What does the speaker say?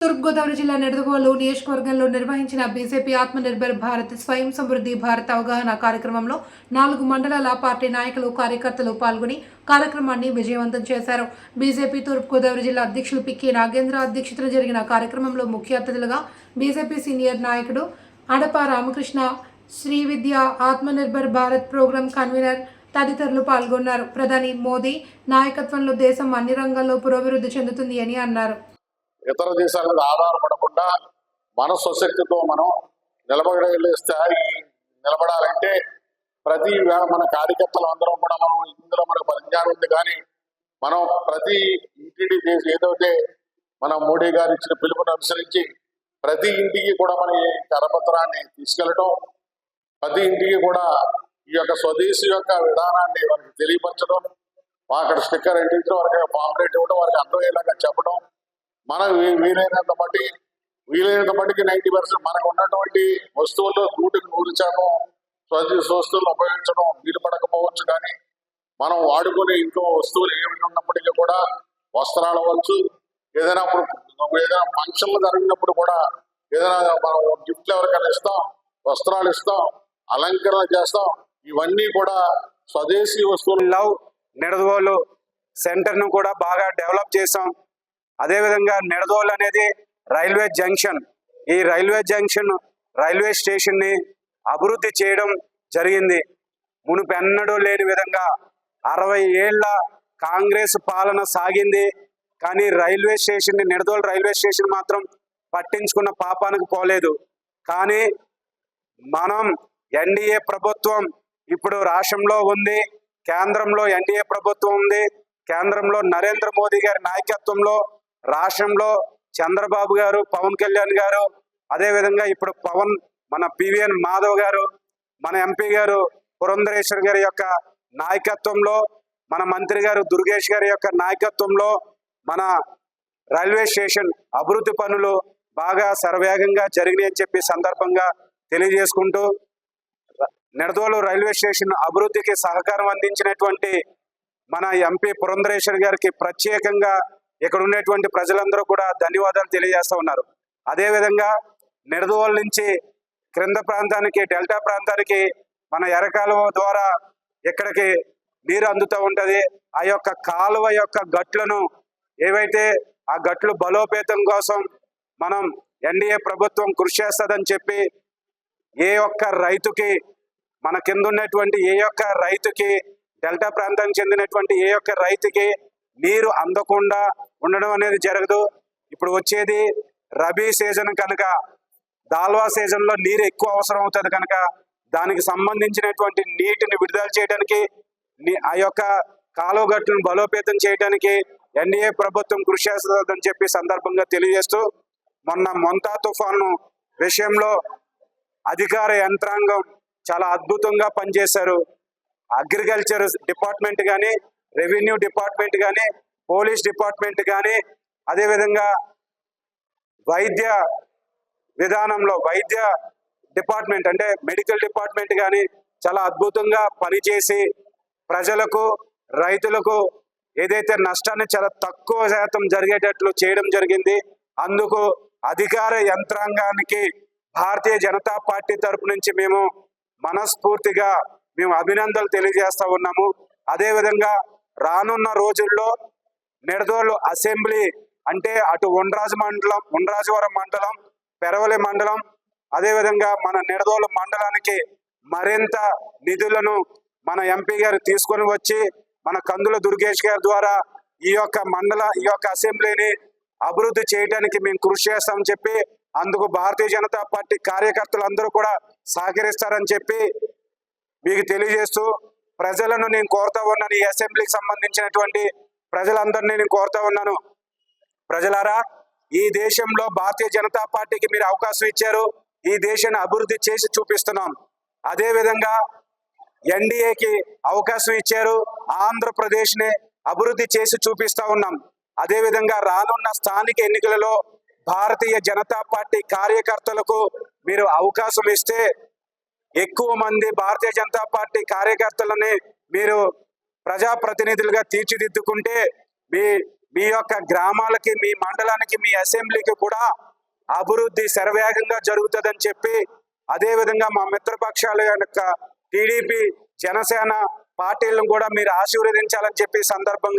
తూర్పుగోదావరి జిల్లా నిడదవోలు నియోజకవర్గంలో నిర్వహించిన బీజేపీ ఆత్మనిర్భర్ భారత్ స్వయం సమృద్ధి భారత్ అవగాహన కార్యక్రమంలో నాలుగు మండలాల పార్టీ నాయకులు కార్యకర్తలు పాల్గొని కార్యక్రమాన్ని విజయవంతం చేశారు. బీజేపీ తూర్పుగోదావరి జిల్లా అధ్యక్షులు పిక్కి నాగేంద్ర అధ్యక్షతన జరిగిన కార్యక్రమంలో ముఖ్య అతిథులుగా బీజేపీ సీనియర్ నాయకుడు అడప రామకృష్ణ శ్రీ విద్య ఆత్మనిర్భర్ భారత్ ప్రోగ్రాం కన్వీనర్ తదితరులు పాల్గొన్నారు. ప్రధాని మోదీ నాయకత్వంలో దేశం అన్ని రంగాల్లో పురోభివృద్ధి చెందుతుంది అని అన్నారు. ఇతర దేశాల మీద ఆధారపడకుండా మన స్వశక్తితో మనం నిలబడే స్థాయి నిలబడాలంటే ప్రతి మన కార్యకర్తలు అందరం కూడా మనం ఇందులో మనకు పరిజ్ఞానం ఉంది కానీ మనం ప్రతి ఇంటిని చేసి ఏదైతే మన మోడీ గారు ఇచ్చిన పిలుపుని అనుసరించి ప్రతి ఇంటికి కూడా మన ఈ కరపత్రాన్ని తీసుకెళ్ళటం ప్రతి ఇంటికి కూడా ఈ యొక్క స్వదేశీ యొక్క విధానాన్ని వారికి తెలియపరచడం అక్కడ స్టిక్కర్ అంటించడం వారికి పాంప్లెట్ ఇవ్వడం వారికి అర్థమయ్యేలాగా చెప్పడం మనం వీలైనంత మట్టి వీలైనంత మట్టికి నైన్టీ పర్సెంట్ మనకు ఉన్నటువంటి వస్తువుల్లో నూటికి నూరు శాతం స్వదేశీ వస్తువులు ఉపయోగించడం వీలు పడకపోవచ్చు కానీ మనం వాడుకునే ఇంట్లో వస్తువులు ఏమి ఉన్నప్పటికీ కూడా వస్త్రాలు అవ్వచ్చు ఏదైనా ఏదైనా ఫంక్షన్లు జరిగినప్పుడు కూడా ఏదైనా మనం గిఫ్ట్లు ఎవరికైనా ఇస్తాం వస్త్రాలు ఇస్తాం అలంకరణ చేస్తాం ఇవన్నీ కూడా స్వదేశీ వస్తువులు. లవ్ నిడదవోలు సెంటర్ను కూడా బాగా డెవలప్ చేసాం అదేవిధంగా నిడదోల్ అనేది రైల్వే జంక్షన్. ఈ రైల్వే జంక్షన్ రైల్వే స్టేషన్ని అభివృద్ధి చేయడం జరిగింది. మునుపెన్నడూ లేని విధంగా అరవై ఏళ్ళ కాంగ్రెస్ పాలన సాగింది. కానీ రైల్వే స్టేషన్ని నిడదోలు రైల్వే స్టేషన్ మాత్రం పట్టించుకున్న పాపానికి పోలేదు. కానీ మనం ఎన్డీఏ ప్రభుత్వం ఇప్పుడు రాష్ట్రంలో ఉంది. కేంద్రంలో ఎన్డీఏ ప్రభుత్వం ఉంది. కేంద్రంలో నరేంద్ర మోదీ గారి నాయకత్వంలో రాష్ట్రంలో చంద్రబాబు గారు పవన్ కళ్యాణ్ గారు అదేవిధంగా ఇప్పుడు పవన్ మన పివిఎన్ మాధవ్ గారు మన ఎంపీ గారు పురంధరేశ్వర్ గారి యొక్క నాయకత్వంలో మన మంత్రి గారు దుర్గేష్ గారి యొక్క నాయకత్వంలో మన రైల్వే స్టేషన్ అభివృద్ధి పనులు బాగా శరవేగంగా జరిగినాయని చెప్పి సందర్భంగా తెలియజేసుకుంటూ నిడదోలు రైల్వే స్టేషన్ అభివృద్ధికి సహకారం అందించినటువంటి మన ఎంపీ పురంధరేశ్వర్ గారికి ప్రత్యేకంగా ఇక్కడ ఉండేటువంటి ప్రజలందరూ కూడా ధన్యవాదాలు తెలియజేస్తూ ఉన్నారు. అదేవిధంగా నిడదవోలు నుంచి క్రింద ప్రాంతానికి డెల్టా ప్రాంతానికి మన ఎరకాలువ ద్వారా ఇక్కడికి నీరు అందుతూ ఉంటుంది. ఆ యొక్క కాలువ యొక్క గట్లను ఏవైతే ఆ గట్లు బలోపేతం కోసం మనం ఎన్డీఏ ప్రభుత్వం కృషి చేస్తుందని చెప్పి ఏ ఒక్క రైతుకి మన కింద ఉన్నటువంటి ఏ ఒక్క రైతుకి డెల్టా ప్రాంతానికి చెందినటువంటి ఏ యొక్క రైతుకి నీరు అందకుండా ఉండడం అనేది జరగదు. ఇప్పుడు వచ్చేది రబీ సీజన్ కనుక దాల్వా సీజన్లో నీరు ఎక్కువ అవసరం అవుతుంది కనుక దానికి సంబంధించినటువంటి నీటిని విడుదల చేయడానికి ఆ యొక్క కాలువ గట్టును బలోపేతం చేయడానికి ఎన్డీఏ ప్రభుత్వం కృషి చేస్తుందని చెప్పి సందర్భంగా తెలియజేస్తూ మొన్న మొంతా తుఫాను విషయంలో అధికార యంత్రాంగం చాలా అద్భుతంగా పనిచేశారు. అగ్రికల్చర్ డిపార్ట్మెంట్ కానీ రెవెన్యూ డిపార్ట్మెంట్ కానీ పోలీస్ డిపార్ట్మెంట్ కానీ అదేవిధంగా వైద్య విధానంలో వైద్య డిపార్ట్మెంట్ అంటే మెడికల్ డిపార్ట్మెంట్ కానీ చాలా అద్భుతంగా పనిచేసి ప్రజలకు రైతులకు ఏదైతే నష్టాన్ని చాలా తక్కువ శాతం జరిగేటట్లు చేయడం జరిగింది అందుకు అధికార యంత్రాంగానికి భారతీయ జనతా పార్టీ తరపు నుంచి మేము మనస్ఫూర్తిగా మేము అభినందనలు తెలియజేస్తా ఉన్నాము. అదేవిధంగా రానున్న రోజుల్లో నిడదోలు అసెంబ్లీ అంటే అటు ఉండ్రాజు మండలం ఉండ్రాజవరం మండలం పెరవలి మండలం అదేవిధంగా మన నిడదోలు మండలానికి మరింత నిధులను మన ఎంపీ గారు తీసుకొని వచ్చి మన కందుల దుర్గేష్ గారి ద్వారా ఈ యొక్క మండల ఈ యొక్క అసెంబ్లీని అభివృద్ధి చేయడానికి మేము కృషి చేస్తామని చెప్పి అందుకు భారతీయ జనతా పార్టీ కార్యకర్తలు అందరూ కూడా సహకరిస్తారని చెప్పి మీకు తెలియజేస్తూ ప్రజలను నేను కోరుతా ఉన్నాను ఈ అసెంబ్లీకి సంబంధించినటువంటి ప్రజలందరినీ నేను కోరుతా ఉన్నాను. ప్రజలారా ఈ దేశంలో భారతీయ జనతా పార్టీకి మీరు అవకాశం ఇచ్చారు. ఈ దేశాన్ని అభివృద్ధి చేసి చూపిస్తున్నాం. అదేవిధంగా ఎన్డీఏకి అవకాశం ఇచ్చారు. ఆంధ్రప్రదేశ్ని అభివృద్ధి చేసి చూపిస్తా ఉన్నాం. అదేవిధంగా రానున్న స్థానిక ఎన్నికలలో భారతీయ జనతా పార్టీ కార్యకర్తలకు మీరు అవకాశం ఇస్తే ఎక్కువ మంది భారతీయ జనతా పార్టీ కార్యకర్తలని మీరు ప్రజాప్రతినిధులుగా తీర్చిదిద్దుకుంటే మీ మీ యొక్క గ్రామాలకి మీ మండలానికి మీ అసెంబ్లీకి కూడా అభివృద్ధి శరవేగంగా జరుగుతుందని చెప్పి అదేవిధంగా మా మిత్రపక్షాల యొక్క టీడీపీ జనసేన పార్టీలను కూడా మీరు ఆశీర్వదించాలని చెప్పి సందర్భంగా